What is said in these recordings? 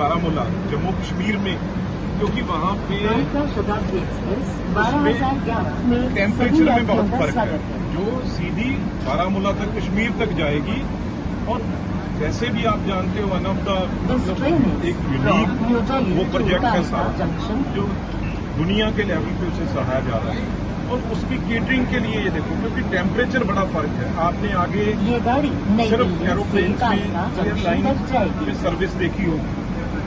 बारामूला जम्मू कश्मीर में क्योंकि वहाँ पे टेम्परेचर में बहुत फ़र्क है। जो सीधी बारामूला तक कश्मीर तक जाएगी और वैसे भी आप जानते हो वन ऑफ़ द एक यूनिक वो प्रोजेक्ट है सारा जो दुनिया के लेवल पे उसे सराहा जा रहा है। और उसकी केटरिंग के लिए ये देखो क्योंकि टेम्परेचर बड़ा फ़र्क है। आपने आगे सिर्फ़ एरोप्लेन में एयरलाइन में सर्विस देखी होगी।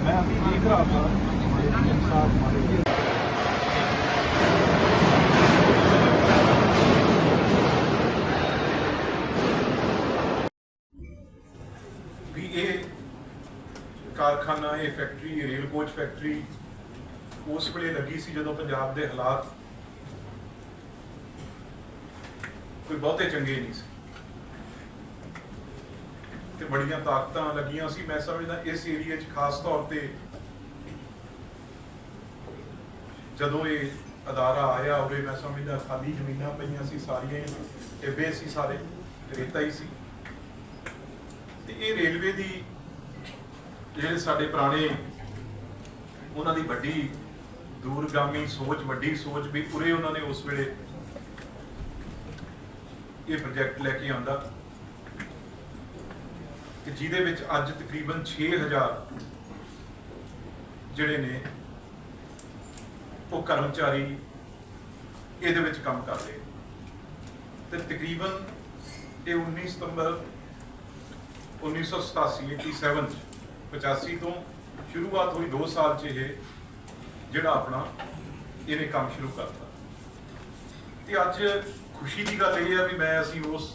मैं अभी देख रहा था हमारे PM साहब हमारे ਵੀ ਇਹ ਕਾਰਖਾਨਾ ਇਹ ਫੈਕਟਰੀ ਇਹ ਰੇਲ ਕੋਚ ਫੈਕਟਰੀ ਉਸ ਵੇਲੇ ਲੱਗੀ ਸੀ ਜਦੋਂ ਪੰਜਾਬ ਦੇ ਹਾਲਾਤ ਕੋਈ ਬਹੁਤੇ ਚੰਗੇ ਨਹੀਂ ਸੀ ਤੇ ਬੜੀਆਂ ਤਾਕਤਾਂ ਲੱਗੀਆਂ ਸੀ। ਮੈਂ ਸਮਝਦਾ ਇਸ ਏਰੀਆ 'ਚ ਖਾਸ ਤੌਰ ਤੇ ਜਦੋਂ ਇਹ ਅਦਾਰਾ ਆਇਆ ਉਰੇ ਮੈਂ ਸਮਝਦਾ ਖਾਲੀ ਜ਼ਮੀਨਾਂ ਪਈਆਂ ਸੀ ਸਾਰੀਆਂ ਟਿੱਬੇ ਸੀ ਸਾਰੇ, ਰੇਤਾ ਹੀ ਸੀ। ਤੇ ਇਹ ਰੇਲਵੇ ਦੀ ਜਿਹੜੇ ਸਾਡੇ ਪੁਰਾਣੇ, ਉਹਨਾਂ ਦੀ ਵੱਡੀ ਦੂਰਗਾਮੀ ਸੋਚ, ਵੱਡੀ ਸੋਚ ਵੀ ਪੂਰੇ ਉਹਨਾਂ ਨੇ ਉਸ ਵੇਲੇ ਇਹ ਪ੍ਰੋਜੈਕਟ ਲੈ ਕੇ ਆਂਦਾ ਕਿ ਜਿਹਦੇ ਵਿੱਚ ਅੱਜ ਤਕਰੀਬਨ 6000 ਜਿਹੜੇ ਨੇ ਉਹ ਕਰਮਚਾਰੀ ਇਹਦੇ ਵਿੱਚ ਕੰਮ ਕਰਦੇ ਰਹੇ ਤੇ ਤਕਰੀਬਨ ਇਹ 19 ਸਤੰਬਰ 1987 87 ਚ 85 ਤੋਂ ਸ਼ੁਰੂਆਤ ਹੋਈ 2 ਸਾਲ ਚ ਇਹ ਜਿਹੜਾ ਆਪਣਾ ਇਹਨੇ ਕੰਮ ਸ਼ੁਰੂ ਕਰਤਾ। ਤੇ ਅੱਜ ਖੁਸ਼ੀ ਦੀ ਗੱਲ ਇਹ ਆ ਵੀ ਮੈਂ ਅਸੀਂ ਉਸ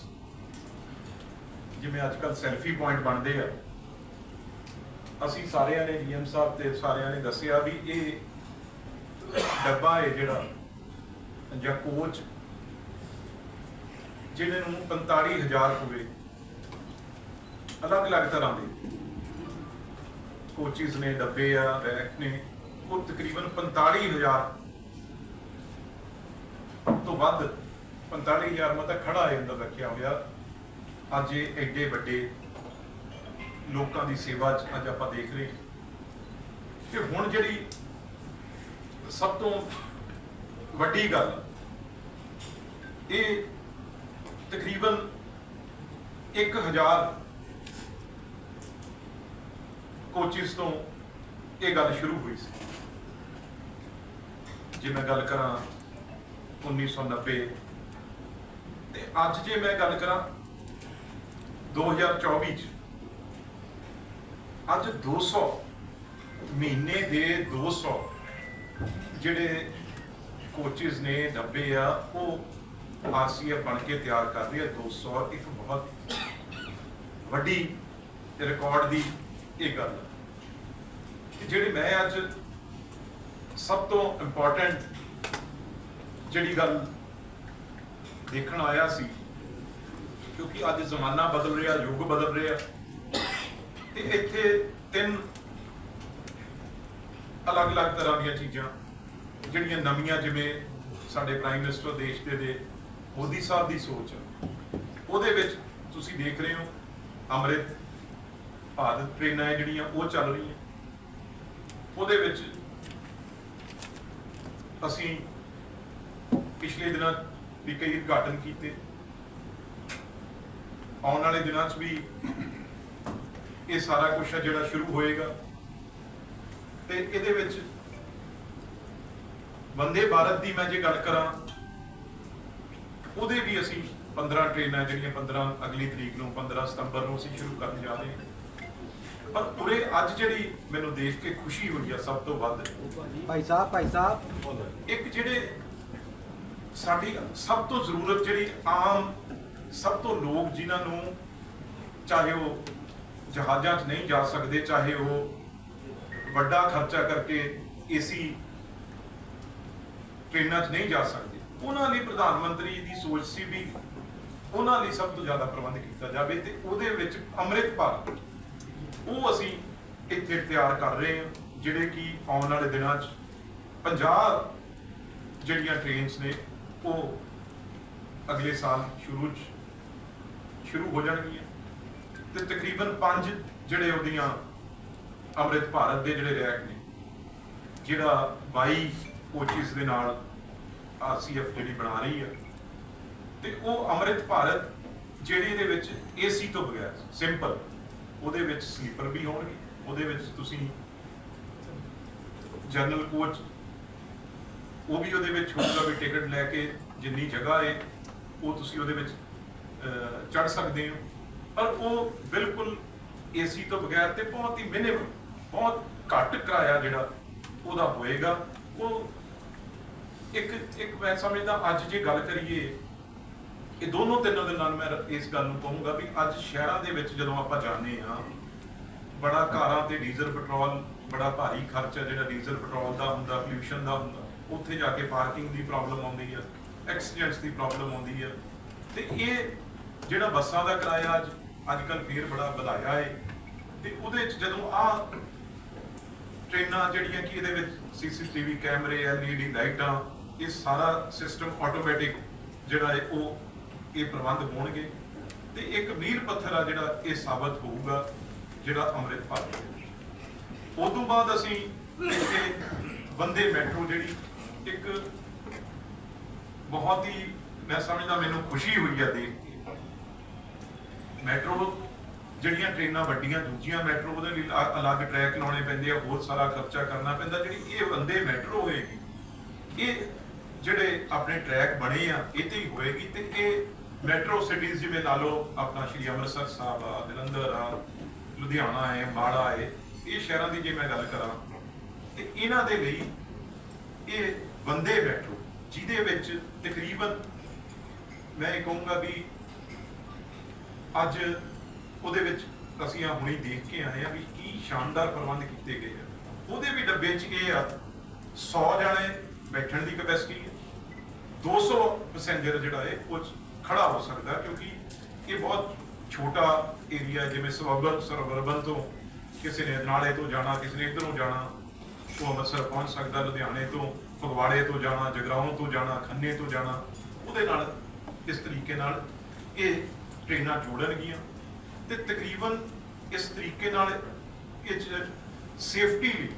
ਜਿਵੇਂ ਅੱਜ ਕੱਲ ਸੈਲਫੀ ਪੁਆਇੰਟ ਬਣਦੇ ਆ। ਅਸੀਂ ਸਾਰਿਆਂ ਨੇ ਜੀਐਮ ਸਾਹਿਬ ਤੇ ਸਾਰਿਆਂ ਨੇ ਦੱਸਿਆ ਵੀ ਇਹ ਡੱਬਾ ਹੈ ਜਿਹੜਾ, ਜਾਂ ਕੋਚ ਜਿਹਦੇ ਨੂੰ 45000 ਹੋਵੇ ਅਲੱਗ-ਅਲੱਗ ਤਰ੍ਹਾਂ ਦੇ ਕੋਚਿਸ ਨੇ ਡੱਬੇ ਆ ਰੈਕ ਨੇ, ਉਹ ਤਕਰੀਬਨ 45000 ਤੋਂ ਵੱਧ 45000 ਮਤਲਬ ਖੜਾ ਹੈ ਅੰਦਰ ਰੱਖਿਆ ਹੋਇਆ। ਅੱਜ ਇਹ ਐਡੇ ਵੱਡੇ ਲੋਕਾਂ ਦੀ ਸੇਵਾ 'ਚ ਅੱਜ ਆਪਾਂ ਦੇਖ ਰਹੇ ਹਾਂ। ਹੁਣ ਜਿਹੜੀ ਸਭ ਤੋਂ ਵੱਡੀ ਗੱਲ, ਇਹ ਤਕਰੀਬਨ 1000 ਕੋਚਿਸ ਤੋਂ ਇਹ ਗੱਲ ਸ਼ੁਰੂ ਹੋਈ ਸੀ। ਜੇ ਮੈਂ ਗੱਲ ਕਰਾਂ 1990 ਤੇ ਅੱਜ ਜੇ ਮੈਂ ਗੱਲ ਕਰਾਂ 2024 ਚ। ਅੱਜ 200 ਮਹੀਨੇ ਦੇ 200 ਜਿਹੜੇ ਕੋਚਿਸ ਨੇ ਡੱਬੇ ਆ, ਉਹ ਆਰਸੀਐਫ ਬਣ ਕੇ ਤਿਆਰ ਕਰ ਰਹੀ ਹੈ 200 ਇੱਕ ਬਹੁਤ ਵੱਡੀ ਰਿਕਾਰਡ ਦੀ ਇਹ ਗੱਲ। ਹੈ ਜਿਹੜੀ ਮੈਂ ਅੱਜ ਸਭ ਤੋਂ ਇੰਪੋਰਟੈਂਟ ਜਿਹੜੀ ਗੱਲ ਦੇਖਣ ਆਇਆ ਸੀ ਕਿਉਂਕਿ ਅੱਜ ਜ਼ਮਾਨਾ ਬਦਲ ਰਿਹਾ, ਯੁੱਗ ਬਦਲ ਰਿਹਾ। ਤੇ ਇੱਥੇ ਤਿੰਨ ਅਲੱਗ-ਅਲੱਗ ਤਰ੍ਹਾਂ ਦੀਆਂ ਚੀਜ਼ਾਂ, ਜਿਹੜੀਆਂ ਨਵੀਆਂ, ਜਿਵੇਂ ਸਾਡੇ ਪ੍ਰਾਈਮ ਮਿਨਿਸਟਰ ਦੇਸ਼ ਦੇ ਦੇ ਮੋਦੀ ਸਾਹਿਬ ਦੀ ਸੋਚ। ਉਹਦੇ ਵਿੱਚ ਤੁਸੀਂ ਦੇਖ ਰਹੇ ਹੋ, ਅੰਮ੍ਰਿਤ ਭਾਰਤ ਟ੍ਰੇਨਾਂ ਹੈ ਜਿਹੜੀਆਂ, ਉਹ ਚੱਲ ਰਹੀਆਂ। ਉਹਦੇ ਵਿੱਚ ਅਸੀਂ ਪਿਛਲੇ ਦਿਨਾਂ ਵੀ ਕਈ ਉਦਘਾਟਨ ਕੀਤੇ। ਆਉਣ ਵਾਲੇ ਦਿਨਾਂ 'ਚ ਵੀ ਇਹ ਸਾਰਾ ਕੁਝ ਹੈ ਜਿਹੜਾ ਸ਼ੁਰੂ ਹੋਏਗਾ। ਤੇ ਇਹਦੇ ਵਿੱਚ ਵੰਦੇ ਭਾਰਤ ਦੀ ਮੈਂ ਜੇ ਗੱਲ ਕਰਾਂ ਉਹਦੇ ਵੀ ਅਸੀਂ 15 ਟ੍ਰੇਨਾਂ ਜਿਹੜੀਆਂ 15 ਅਗਲੀ ਤਰੀਕ ਨੂੰ 15 ਸਤੰਬਰ ਨੂੰ ਅਸੀਂ ਸ਼ੁਰੂ ਕਰਨ ਜਾ ਰਹੇ ਹਾਂ। ਪਰ ਪੂਰੇ ਅੱਜ ਜਿਹੜੀ ਮੈਨੂੰ ਦੇਖ ਕੇ ਖੁਸ਼ੀ ਹੋਈ ਆ ਸਭ ਤੋਂ ਵੱਧ ਭਾਈ ਸਾਹਿਬ ਭਾਈ ਸਾਹਿਬ। ਇੱਕ ਜਿਹੜੇ ਸਾਡੀ ਸਭ ਤੋਂ ਜ਼ਰੂਰਤ ਜਿਹੜੀ ਆਮ ਸਭ ਤੋਂ ਲੋਕ ਜਿਨ੍ਹਾਂ ਨੂੰ ਚਾਹੇ ਉਹ ਜਹਾਜ਼ਾਂ 'ਚ ਨਹੀਂ ਜਾ ਸਕਦੇ, ਚਾਹੇ ਉਹ ਵੱਡਾ ਖਰਚਾ ਕਰਕੇ ਏਸੀ ਟ੍ਰੇਨਾਂ 'ਚ ਨਹੀਂ ਜਾ ਸਕਦੇ, ਉਹਨਾਂ ਲਈ ਪ੍ਰਧਾਨ ਮੰਤਰੀ ਦੀ ਸੋਚ ਸੀ ਵੀ ਉਹਨਾਂ ਲਈ ਸਭ ਤੋਂ ਜ਼ਿਆਦਾ ਪ੍ਰਬੰਧ ਕੀਤਾ ਜਾਵੇ ਤੇ ਉਹਦੇ ਵਿੱਚ ਅੰਮ੍ਰਿਤ ਭਾਰਤ ਉਹ ਅਸੀਂ ਇੱਥੇ ਤਿਆਰ ਕਰ ਰਹੇ ਹਾਂ, ਜਿਹੜੇ ਕਿ ਆਉਣ ਵਾਲੇ ਦਿਨਾਂ 'ਚ 50 ਜਿਹੜੀਆਂ ਟ੍ਰੇਨਸ ਨੇ, ਉਹ ਅਗਲੇ ਸਾਲ ਸ਼ੁਰੂ 'ਚ ਸ਼ੁਰੂ ਹੋ ਜਾਣਗੀਆਂ। ਤੇ ਤਕਰੀਬਨ ਪੰਜ ਜਿਹੜੇ ਉਹਦੀਆਂ ਅੰਮ੍ਰਿਤ ਭਾਰਤ ਦੇ ਜਿਹੜੇ ਰੈਕ ਨੇ, ਜਿਹੜਾ 22 ਕੋਚਿਸ ਦੇ ਨਾਲ ਆਰਸੀਐਫ ਜਿਹੜੀ ਬਣਾ ਰਹੀ ਹੈ ਤੇ ਉਹ ਅੰਮ੍ਰਿਤ ਭਾਰਤ ਜਿਹੜੀ ਇਹਦੇ ਵਿੱਚ ਏਸੀ ਤੋਂ ਬਗੈਰ ਸਿੰਪਲ ਉਹਦੇ ਵਿੱਚ ਸਲੀਪਰ ਵੀ ਹੋਣਗੇ, ਉਹਦੇ ਵਿੱਚ ਤੁਸੀਂ ਜਨਰਲ ਕੋਚ ਉਹ ਵੀ ਉਹਦੇ ਵਿੱਚ ਹੋਊਗਾ ਵੀ ਟਿਕਟ ਲੈ ਕੇ ਜਿੰਨੀ ਜਗ੍ਹਾ ਹੈ, ਉਹ ਤੁਸੀਂ ਉਹਦੇ ਵਿੱਚ ਚੜ ਸਕਦੇ ਹੋ। ਪਰ ਉਹ ਬਿਲਕੁਲ ਏਸੀ ਤੋਂ ਬਗੈਰ ਤੇ ਬਹੁਤ ਹੀ ਮਿਨੀਮਮ ਬਹੁਤ ਘੱਟ ਕਿਰਾਇਆ ਜਿਹੜਾ ਉਹਦਾ ਹੋਏਗਾ। ਉਹ ਇੱਕ ਇੱਕ ਮੈਂ ਸਮਝਦਾ ਅੱਜ ਜੇ ਗੱਲ ਕਰੀਏ, ਇਹ ਦੋਨੋਂ ਤਿੰਨੋਂ ਦੇ ਨਾਲ ਮੈਂ ਇਸ ਗੱਲ ਨੂੰ ਕਹੂੰਗਾ ਵੀ ਅੱਜ ਸ਼ਹਿਰਾਂ ਦੇ ਵਿੱਚ ਜਦੋਂ ਆਪਾਂ ਜਾਂਦੇ ਆ ਬੜਾ ਕਾਰਾਂ ਤੇ ਡੀਜ਼ਲ, ਪੈਟਰੋਲ ਬੜਾ ਭਾਰੀ ਖਰਚਾ ਜਿਹੜਾ ਡੀਜ਼ਲ, ਪੈਟਰੋਲ ਦਾ ਹੁੰਦਾ, ਪੋਲੂਸ਼ਨ ਦਾ ਹੁੰਦਾ, ਉੱਥੇ ਜਾ ਕੇ ਪਾਰਕਿੰਗ ਦੀ ਪ੍ਰੋਬਲਮ ਆਉਂਦੀ ਆ, ਐਕਸੀਡੈਂਟਸ ਦੀ ਪ੍ਰੋਬਲਮ ਆਉਂਦੀ ਆ। ਤੇ ਇਹ ਜਿਹੜਾ ਬੱਸਾਂ ਦਾ ਕਿਰਾਇਆ ਅੱਜ ਅੱਜ ਕੱਲ ਫੇਰ ਬੜਾ ਵਧਾਇਆ ਹੈ ਤੇ ਉਹਦੇ ਵਿੱਚ ਜਦੋਂ ਆ ਟ੍ਰੇਨਾਂ ਜਿਹੜੀਆਂ ਕਿ ਇਹਦੇ ਵਿੱਚ ਸੀਸੀਟੀਵੀ ਕੈਮਰੇ, ਐਲਈਡੀ ਲਾਈਟਾਂ, ਇਹ ਸਾਰਾ ਸਿਸਟਮ ਆਟੋਮੈਟਿਕ ਜਿਹੜਾ ਹੈ ਉਹ ਇਹ ਪ੍ਰਬੰਧ ਹੋਣਗੇ ਤੇ ਇੱਕ ਮੀਲ ਪੱਥਰ ਆ ਜਿਹੜਾ ਇਹ ਸਾਬਤ ਹੋਊਗਾ, ਜਿਹੜਾ ਅੰਮ੍ਰਿਤਪਾਲ ਭਾਰਤ ਉਸ ਤੋਂ ਬਾਅਦ ਅਸੀਂ ਇੱਥੇ ਬੰਦੇ ਮੈਟਰੋ ਜਿਹੜੀ ਇੱਕ ਬਹੁਤ ਹੀ ਮੈਂ ਸਮਝਦਾ ਮੈਨੂੰ ਖੁਸ਼ੀ ਹੋਈ ਆ ਦੇਖ ਮੈਟਰੋ ਜਿਹੜੀਆਂ ਟ੍ਰੇਨਾਂ ਵੱਡੀਆਂ, ਦੂਜੀਆਂ ਮੈਟਰੋ ਉਹਦੇ ਲਈ ਅ- ਅਲੱਗ ਟਰੈਕ ਲਾਉਣੇ ਪੈਂਦੇ ਆ, ਹੋਰ ਸਾਰਾ ਖਰਚਾ ਕਰਨਾ ਪੈਂਦਾ। ਜਿਹੜੀ ਇਹ ਬੰਦੇ ਮੈਟਰੋ ਹੋਏਗੀ, ਇਹ ਜਿਹੜੇ ਆਪਣੇ ਟਰੈਕ ਬਣੇ ਆ, ਇਹ ਤੇ ਹੀ ਹੋਏਗੀ ਤੇ ਇਹ ਮੈਟਰੋ ਸਿਟੀਜ਼ ਜਿਵੇਂ ਲਾ ਲਓ, ਆਪਣਾ ਸ਼੍ਰੀ ਅੰਮ੍ਰਿਤਸਰ ਸਾਹਿਬ ਆ, ਜਲੰਧਰ ਆ, ਲੁਧਿਆਣਾ ਹੈ ਅੰਬਾਲਾ ਹੈ ਇਹ ਸ਼ਹਿਰਾਂ ਦੀ ਜੇ ਮੈਂ ਗੱਲ ਕਰਾਂ, ਤੇ ਇਹਨਾਂ ਦੇ ਲਈ ਇਹ ਬੰਦੇ ਮੈਟਰੋ, ਜਿਹਦੇ ਵਿੱਚ ਤਕਰੀਬਨ ਮੈਂ ਇਹ ਕਹੂੰਗਾ ਵੀ ਅੱਜ ਉਹਦੇ ਵਿੱਚ ਅਸੀਂ ਆ ਹੁਣੀ ਦੇਖ ਕੇ ਆਏ ਆ ਵੀ ਕੀ ਸ਼ਾਨਦਾਰ ਪ੍ਰਬੰਧ ਕੀਤੇ ਗਏ ਆ। ਉਹਦੇ ਵੀ ਡੱਬੇ 'ਚ ਇਹ ਆ 100 ਜਾਣੇ ਬੈਠਣ ਦੀ ਕਪੈਸਿਟੀ ਹੈ। 200 ਪੈਸੇਂਜਰ ਜਿਹੜਾ ਹੈ ਕੁਝ 'ਚ ਖੜਾ ਹੋ ਸਕਦਾ ਕਿਉਂਕਿ ਇਹ ਬਹੁਤ ਛੋਟਾ ਏਰੀਆ ਜਿਵੇਂ ਸਬਰਬਨ ਸਰਬਰਬਨ ਤੋਂ ਕਿਸੇ ਨੇ ਨਾਲੇ ਤੋਂ ਜਾਣਾ, ਕਿਸੇ ਨੇ ਇੱਧਰੋਂ ਜਾਣਾ, ਉਹ ਅੰਮ੍ਰਿਤਸਰ ਪਹੁੰਚ ਸਕਦਾ, ਲੁਧਿਆਣੇ ਤੋਂ, ਫਗਵਾੜੇ ਤੋਂ ਜਾਣਾ, ਜਗਰਾਉਂ ਤੋਂ ਜਾਣਾ, ਖੰਨੇ ਤੋਂ ਜਾਣਾ। ਉਹਦੇ ਨਾਲ, ਇਸ ਤਰੀਕੇ ਨਾਲ ਇਹ ਟ੍ਰੇਨਾਂ ਜੋੜਨਗੀਆਂ ਤੇ ਤਕਰੀਬਨ ਇਸ ਤਰੀਕੇ ਨਾਲ ਇਹ ਸੇਫਟੀ ਲਈ